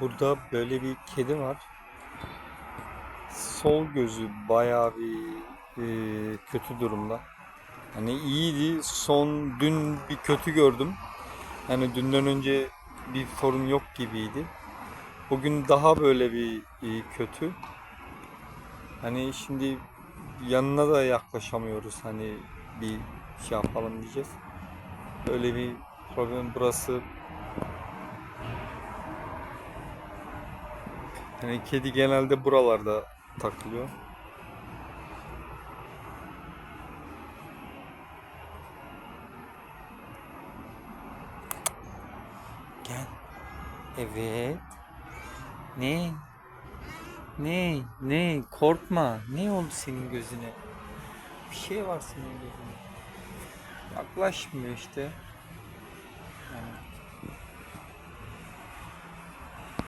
Burada böyle bir kedi var. Sol gözü bayağı bir e, kötü durumda. Hani iyiydi. Son dün bir kötü gördüm. Yani dünden önce bir sorun yok gibiydi. Bugün daha böyle bir e, kötü. Hani şimdi yanına da yaklaşamıyoruz. Hani bir şey yapalım diyeceğiz. Böyle bir problem burası. Yani kedi genelde buralarda takılıyor. Gel. Evet. Ne? Ne? Ne? Korkma. Ne oldu senin gözüne? Bir şey var senin gözüne. Yaklaşmıyor işte.